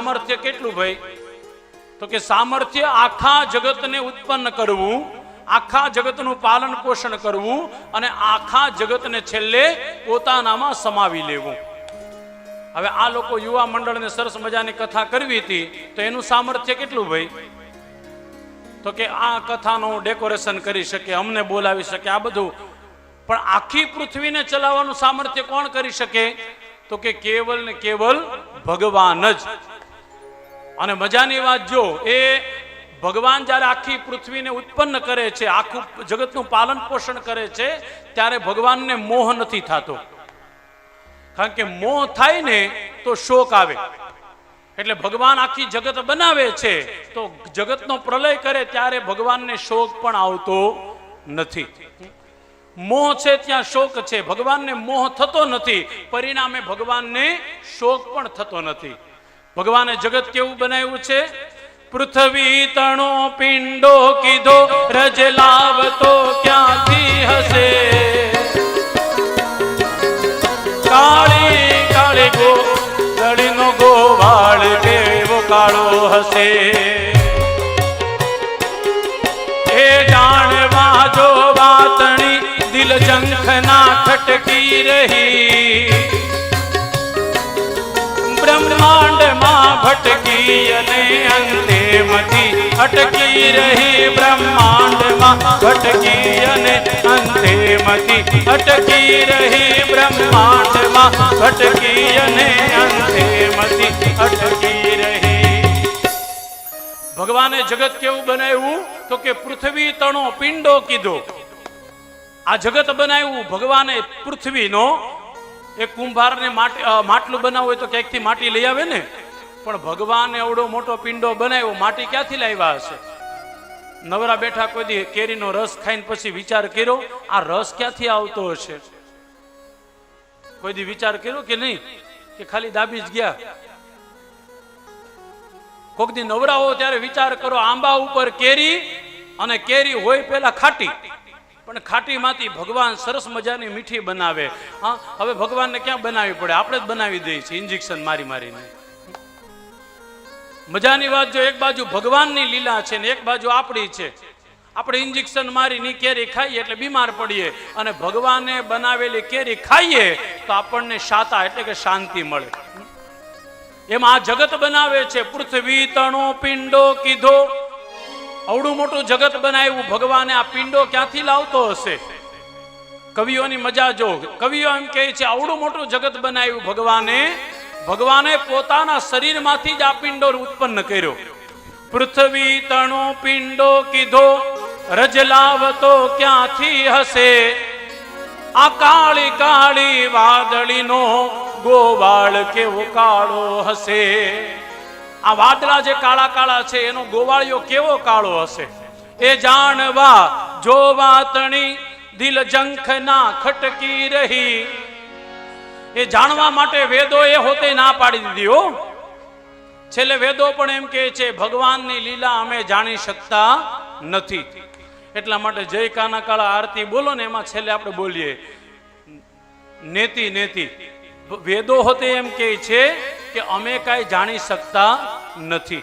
સામર્થ્ય કેટલું ભાઈ? તો કે સામર્થ્ય આખા જગતને ઉત્પન્ન કરવું, આખા જગતનું પાલન પોષણ કરવું અને આખા જગતને છેલ્લે પોતાનામાં સમાવી લેવું. હવે આ લોકો યુવા મંડળને સરસ મજાની કથા કરવી હતી, તો એનું સામર્થ્ય કેટલું ભાઈ? તો કે આ કથાનું ડેકોરેશન કરી શકે, અમને બોલાવી શકે, આ બધું. પણ આખી પૃથ્વીને ચલાવવાનું સામર્થ્ય કોણ કરી શકે? તો કે કેવલ ને કેવલ ભગવાન જ. અને મજાની વાત જો, એ ભગવાન જ્યારે આખી પૃથ્વીને ઉત્પન્ન કરે છે, આખું જગતનું પાલન પોષણ કરે છે, ત્યારે ભગવાનને મોહ નથી થતો. કારણ કે મોહ થાય ને તો શોક આવે. એટલે ભગવાન આખી જગત બનાવે છે, તો જગતનો પ્રલય કરે ત્યારે ભગવાનને શોક પણ આવતો નથી. મોહ છે, ત્યાં શોક છે. ભગવાનને મોહ થતો નથી. પરિણામે ભગવાનને શોક પણ થતો નથી. ભગવાને જગત કેવું બનાવ્યું છે? પૃથ્વી તણો પિંડો કીધો, રજ લાવતો ક્યાંથી હશે? કાળી કાળી ગો ગળીનો ગોવાળ કેવો કાળો હશે? એ જાણવા જો વાતણી, દિલ જંખના ખટકી રહી. બ્રહ્માંડમાં ભટકી અને અંતે મતી અટકી રહી બ્રહ્માંડમાં ભટકી અને અંતે મતી અટકી રહી બ્રહ્માંડમાં ભટકી અને અંતે મતી અટકી રહી. ભગવાને જગત કેવું બનાવ્યું? તો કે પૃથ્વી તણો પિંડો કીધો. આ જગત બનાવ્યું ભગવાને પૃથ્વીનો એ કુંભારને માટી માટલું બનાવવું હોય તો ક્યાંકથી માટી લઈ આવે ને? પણ ભગવાને એવડો મોટો પિંડો બનાવ્યો, માટી ક્યાંથી લાવ્યા હશે? નવરા બેઠા કોઈ દી કેરીનો રસ ખાઈને પછી વિચાર કર્યો, આ રસ ક્યાંથી આવતો હશે? કોઈ દી વિચાર કર્યો કે નહીં? કે ખાલી દાબી જ ગયા? કોક દી નવરા હો ત્યારે વિચાર કરો આંબા ઉપર કેરી અને કેરી હોય પેલા ખાટી. પણ ખાટીમાંથી ભગવાન સરસ મજાની મીઠી બનાવે. હા, હવે ભગવાનને ક્યાં બનાવવી પડે? આપણે જ બનાવી દઈએ છીએ ઇન્જેક્શન મારી મારીને. મજાની વાત જો એક બાજુ ભગવાનની લીલા છે ને એક બાજુ આપણી છે. આપણે ઇન્જેક્શન મારીની કેરી ખાઈએ એટલે બીમાર પડીએ. અને ભગવાને બનાવેલી કેરી ખાઈએ તો આપણને શાતા એટલે કે શાંતિ મળે. એમાં આ જગત બનાવે છે. પૃથ્વી તણો પિંડો કીધો. અવડું મોટું જગત બનાવ્યું, ભગવાને આ પિંડો ક્યાંથી લાવતો હશે? કવિઓની મજા જો. કવિઓ એમ કહે છે અવડું મોટું જગત બનાવ્યું ભગવાને. ભગવાને પોતાના શરીરમાંથી જ આ પિંડો ઉત્પન્ન કર્યો. પૃથ્વી તણો પિંડો કીધો, રજ લાવતો ક્યાંથી હશે? આ કાળી કાળી વાદળીનો ગોવાળ કેવો કાળો હશે? આ વાદળા જે કાળા કાળા છે, એનો ગોવાળિયો કેવો કાળો હશે? એ જાણવા જોવા તણી દિલ જંખના ખટકી રહી. એ જાણવા માટે વેદો એ હોતે ના પાડી દીધી છેલ્લે વેદો પણ એમ કહે છે, ભગવાનની લીલા અમે જાણી શકતા નથી. એટલા માટે જય કાના કાળા આરતી બોલો ને, એમાં છેલ્લે આપણે બોલીએ. નેતી નેતી. વેદો હોતે એમ કહે છે કે અમે કાંઈ જાણી શકતા નથી.